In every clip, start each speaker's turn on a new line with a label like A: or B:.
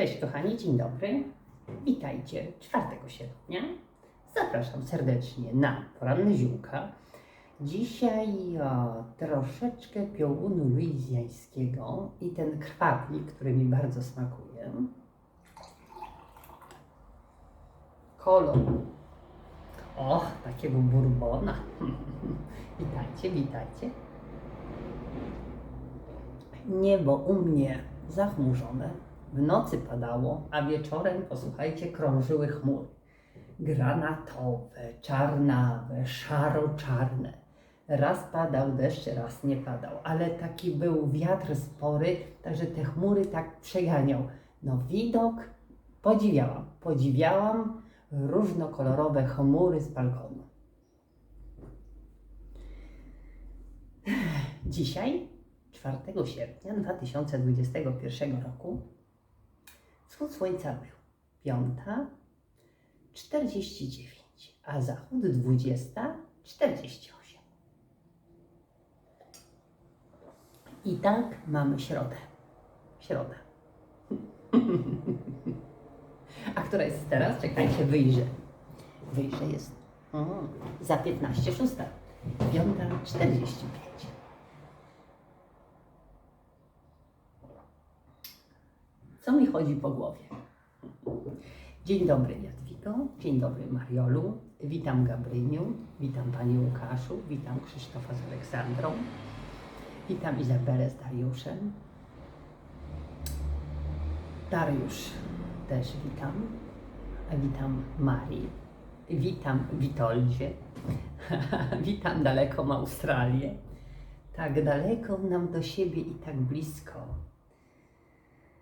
A: Cześć kochani, dzień dobry. Witajcie 4 sierpnia. Zapraszam serdecznie na poranne ziółka. Dzisiaj o, troszeczkę piołunu luizjańskiego i ten krwawnik, który mi bardzo smakuje. Kolor. Och, takiego bourbona. witajcie, witajcie. Niebo u mnie zachmurzone, w nocy padało, a wieczorem, posłuchajcie, krążyły chmury. Granatowe, czarnawe, szaro-czarne. Raz padał deszcz, raz nie padał, ale taki był wiatr spory, także te chmury tak przeganiał. No widok podziwiałam, podziwiałam różnokolorowe chmury z balkonu. Dzisiaj 4 sierpnia 2021 roku wschód słońca był 5.49, a zachód 20.48. I tak mamy środę. Środę. A która jest teraz? Czekajcie, wyjrzę. Wyjrzę jest o, za 15, 6. 5.45. Co mi chodzi po głowie? Dzień dobry Jadwigo, dzień dobry Mariolu, witam Gabryniu, witam Panie Łukaszu, witam Krzysztofa z Aleksandrą, witam Izabelę z Dariuszem. Dariusz też witam, witam Marii, witam Witoldzie, witam daleką Australię, tak daleko nam do siebie i tak blisko.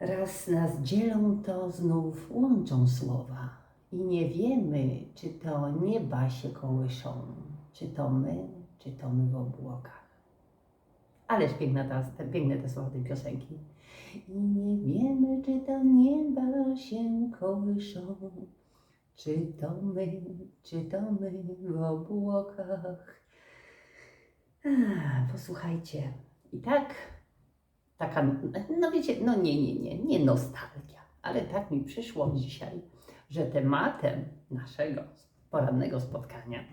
A: Raz nas dzielą, to znów łączą słowa. I nie wiemy, czy to nieba się kołyszą, czy to my, czy to my w obłokach. Ależ piękne, ta, piękne te słowa tej piosenki. I nie wiemy, czy to nieba się kołyszą, czy to my, czy to my w obłokach. Ach, posłuchajcie, i tak taka, no wiecie, no nie, nie, nie, nie nostalgia, ale tak mi przyszło dzisiaj, że tematem naszego porannego spotkania,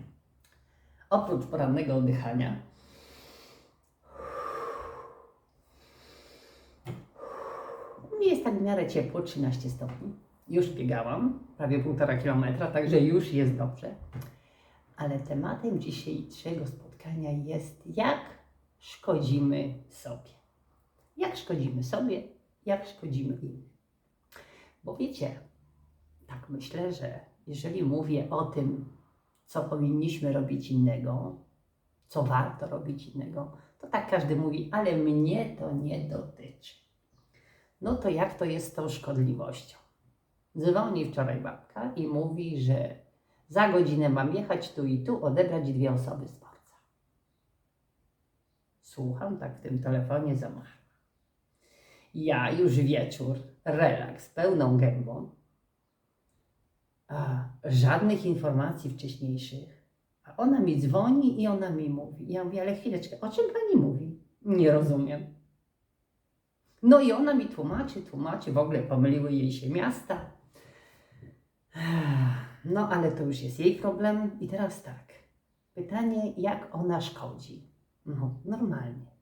A: oprócz porannego oddychania, mnie jest tak w miarę ciepło, 13 stopni. Już biegałam, prawie półtora kilometra, także już jest dobrze. Ale tematem dzisiejszego spotkania jest, jak szkodzimy sobie jak szkodzimy sobie, jak szkodzimy innym. Bo wiecie, tak myślę, że jeżeli mówię o tym, co powinniśmy robić innego, co warto robić innego, to tak każdy mówi, ale mnie to nie dotyczy. No to jak to jest z tą szkodliwością? Dzwoni wczoraj babka i mówi, że za godzinę mam jechać tu i tu, odebrać dwie osoby z dworca. Słucham tak w tym telefonie zamach. Ja już wieczór, relaks, pełną gębą. A, żadnych informacji wcześniejszych. A ona mi dzwoni i ona mi mówi. Ja mówię, ale chwileczkę, o czym pani mówi? Nie rozumiem. No i ona mi tłumaczy, tłumaczy, w ogóle pomyliły jej się miasta. No ale to już jest jej problem. I teraz tak. Pytanie, jak ona szkodzi? No, normalnie.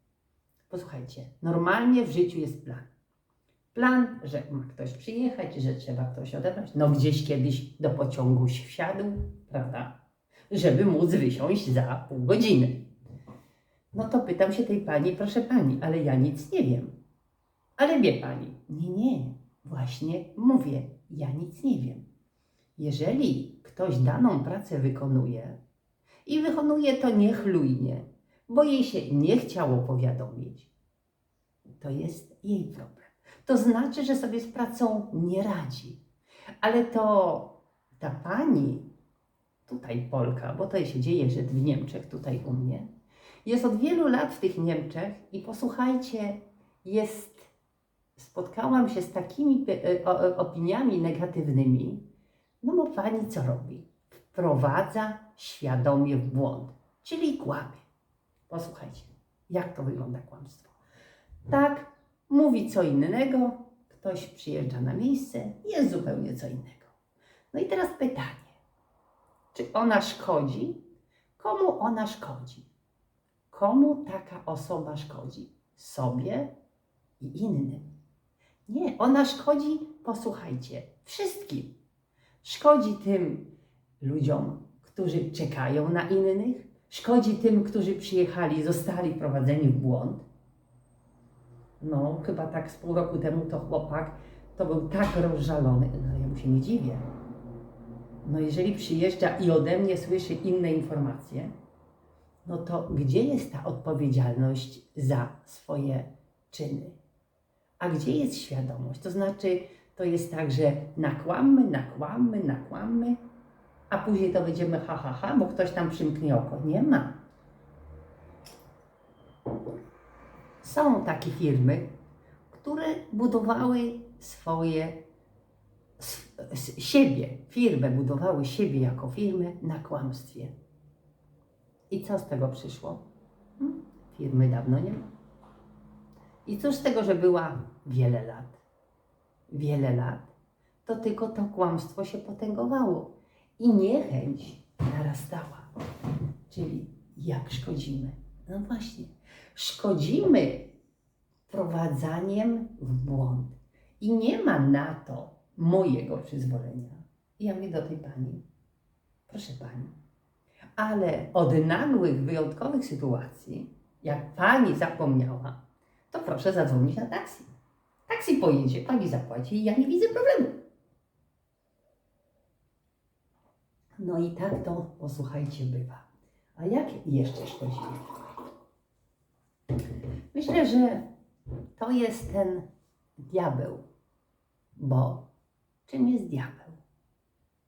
A: Posłuchajcie, normalnie w życiu jest plan. Plan, że ma ktoś przyjechać, że trzeba ktoś odebrać. No gdzieś kiedyś do pociągu wsiadł, prawda? Żeby móc wysiąść za pół godziny. No to pytam się tej pani, proszę pani, ale ja nic nie wiem. Ale wie pani, nie, nie, właśnie mówię, ja nic nie wiem. Jeżeli ktoś daną pracę wykonuje i wykonuje to niechlujnie, bo jej się nie chciało powiadomić, to jest jej problem. To znaczy, że sobie z pracą nie radzi. Ale to ta pani, tutaj Polka, bo to się dzieje, że w Niemczech, tutaj u mnie, jest od wielu lat w tych Niemczech i posłuchajcie, jest, spotkałam się z takimi e, o- opiniami negatywnymi, no bo pani co robi? Wprowadza świadomie w błąd, czyli kłamie. Posłuchajcie, jak to wygląda kłamstwo. Tak, mówi co innego, kto ktoś przyjeżdża na miejsce, jest zupełnie co innego. No i teraz pytanie, czy ona szkodzi? Komu ona szkodzi? Komu taka osoba szkodzi? Sobie i innym. Nie, ona szkodzi, posłuchajcie, wszystkim. Szkodzi tym ludziom, którzy czekają na innych, szkodzi tym, którzy przyjechali, zostali wprowadzeni w błąd. No, chyba tak z pół roku temu to chłopak to był tak rozżalony, no ja mu się nie dziwię. No jeżeli przyjeżdża i ode mnie słyszy inne informacje, no to gdzie jest ta odpowiedzialność za swoje czyny? A gdzie jest świadomość? To znaczy, to jest tak, że nakłammy, nakłammy, nakłammy, a później to będziemy ha, ha, ha, bo ktoś tam przymknie oko. Nie ma. Są takie firmy, które budowały swoje, s- s- siebie, firmę, budowały siebie jako firmę na kłamstwie. I co z tego przyszło? Hmm? Firmy dawno nie ma. I cóż z tego, że była wiele lat? Wiele lat. To tylko to kłamstwo się potęgowało i niechęć narastała. Czyli jak szkodzimy? No właśnie, szkodzimy wprowadzaniem w błąd. I nie ma na to mojego przyzwolenia. I ja mówię do tej pani, proszę pani, ale od nagłych, wyjątkowych sytuacji, jak pani zapomniała, to proszę zadzwonić na taksi. Taksi pojedzie, pani zapłaci i ja nie widzę problemu. No i tak to, posłuchajcie, bywa. A jak jeszcze szkodzimy? Myślę, że to jest ten diabeł, bo czym jest diabeł?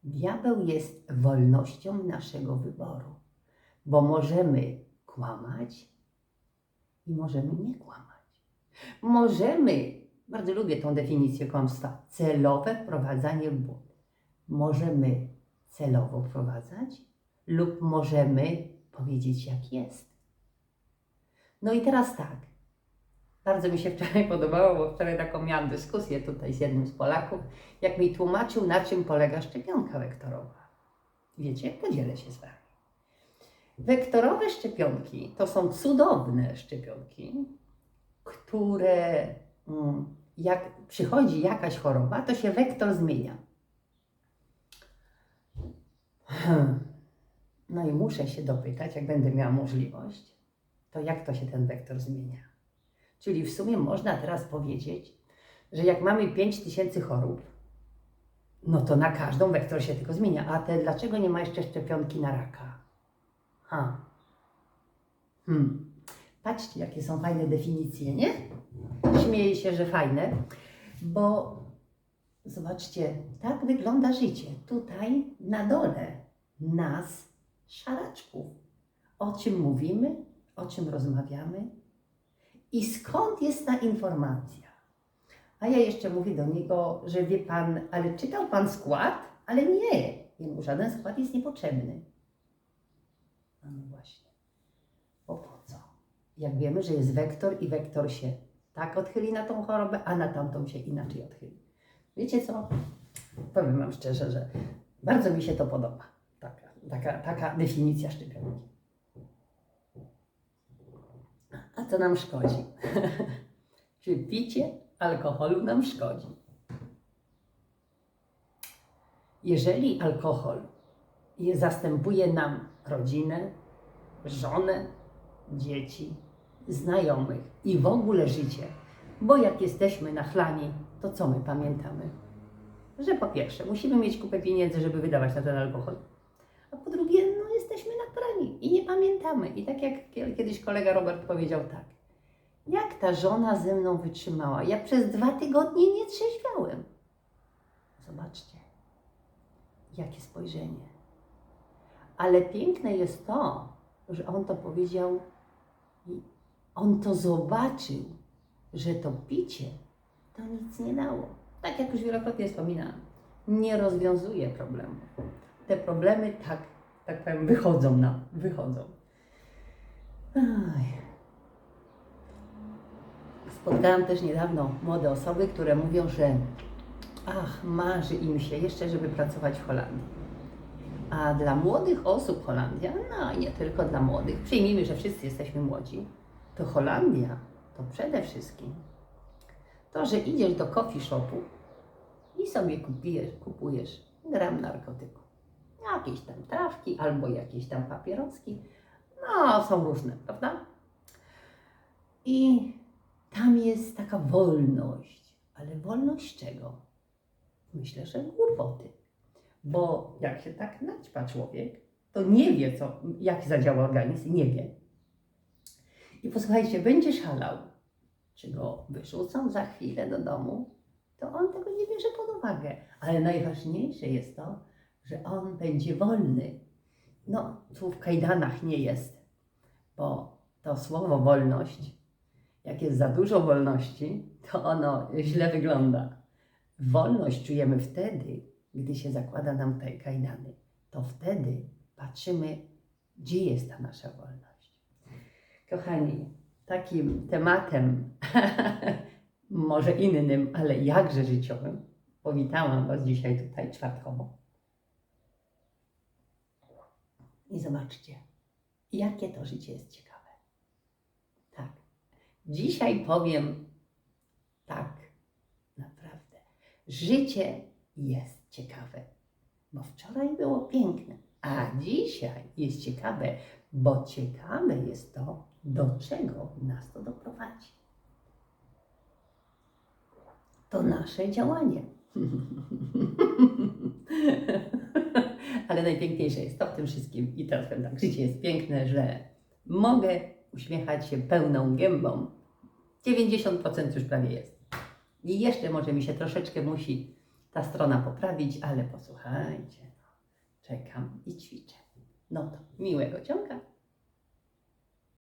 A: Diabeł jest wolnością naszego wyboru, bo możemy kłamać i możemy nie kłamać. Możemy, bardzo lubię tą definicję kłamstwa, celowe wprowadzanie w błąd. Możemy celowo wprowadzać lub możemy powiedzieć jak jest. No i teraz tak. Bardzo mi się wczoraj podobało, bo wczoraj taką miałam dyskusję tutaj z jednym z Polaków, jak mi tłumaczył, na czym polega szczepionka wektorowa. Wiecie, podzielę się z Wami. Wektorowe szczepionki to są cudowne szczepionki, które mm, jak przychodzi jakaś choroba, to się wektor zmienia. Hmm. No i muszę się dopytać, jak będę miała możliwość, to jak to się ten wektor zmienia? Czyli w sumie można teraz powiedzieć, że jak mamy 5000 chorób, no to na każdą wektor się tylko zmienia. A te dlaczego nie ma jeszcze szczepionki na raka? Ha. Hmm. Patrzcie, jakie są fajne definicje, nie? Śmieję się, że fajne, bo zobaczcie, tak wygląda życie. Tutaj na dole nas, szaraczków. O czym mówimy, o czym rozmawiamy i skąd jest ta informacja. A ja jeszcze mówię do niego, że wie pan, ale czytał pan skład? Ale nie, jemu żaden skład jest niepotrzebny. No, właśnie. Bo po co? Jak wiemy, że jest wektor i wektor się tak odchyli na tą chorobę, a na tamtą się inaczej odchyli. Wiecie co? Powiem Wam szczerze, że bardzo mi się to podoba. Taka, taka, taka definicja szczepionki. A co nam szkodzi? Czy picie alkoholu nam szkodzi? Jeżeli alkohol je- zastępuje nam rodzinę, żonę, dzieci, znajomych i w ogóle życie, bo jak jesteśmy nachlani, to co my pamiętamy? Że po pierwsze, musimy mieć kupę pieniędzy, żeby wydawać na ten alkohol, a po drugie, no jesteśmy nachlani i nie pamiętamy. I tak jak kie- kiedyś kolega Robert powiedział tak, jak ta żona ze mną wytrzymała? Ja przez dwa tygodnie nie trzeźwiałem. Zobaczcie, jakie spojrzenie. Ale piękne jest to, że on to powiedział on to zobaczył, że to picie to nic nie dało. Tak jak już wielokrotnie wspominałam, nie rozwiązuje problemu. Te problemy tak, tak powiem, wychodzą nam, wychodzą. Aj. Spotkałam też niedawno młode osoby, które mówią, że ach, marzy im się jeszcze, żeby pracować w Holandii. A dla młodych osób Holandia, no i nie tylko dla młodych, przyjmijmy, że wszyscy jesteśmy młodzi, to Holandia to przede wszystkim to, że idziesz do coffee shopu i sobie kupujesz, kupujesz gram narkotyku. Jakieś tam trawki albo jakieś tam papieroski. No, są różne, prawda? I tam jest taka wolność. Ale wolność czego? Myślę, że głupoty. Bo jak się tak naćpa człowiek, to nie wie, co, jak zadziała organizm, nie wie. I posłuchajcie, będzie szalał, czy go wyrzucą za chwilę do domu, to on tego nie bierze pod uwagę. Ale najważniejsze jest to, że on będzie wolny. No, tu w kajdanach nie jest, bo to słowo wolność, jak jest za dużo wolności, to ono źle wygląda. Wolność czujemy wtedy, gdy się zakłada nam te kajdany. To wtedy patrzymy, gdzie jest ta nasza wolność. Kochani, takim tematem, może innym, ale jakże życiowym, powitałam Was dzisiaj tutaj czwartkowo. I zobaczcie, jakie to życie jest ciekawe. Tak. Dzisiaj powiem tak, naprawdę. Życie jest ciekawe, bo wczoraj było piękne, a dzisiaj jest ciekawe, bo ciekawe jest to, do czego nas to doprowadzi. To nasze działanie. Ale najpiękniejsze jest to w tym wszystkim, i teraz powiem tak, życie jest piękne, że mogę uśmiechać się pełną gębą. 90% już prawie jest. I jeszcze może mi się troszeczkę musi ta strona poprawić, ale posłuchajcie, no, czekam i ćwiczę. No to miłego ciąga.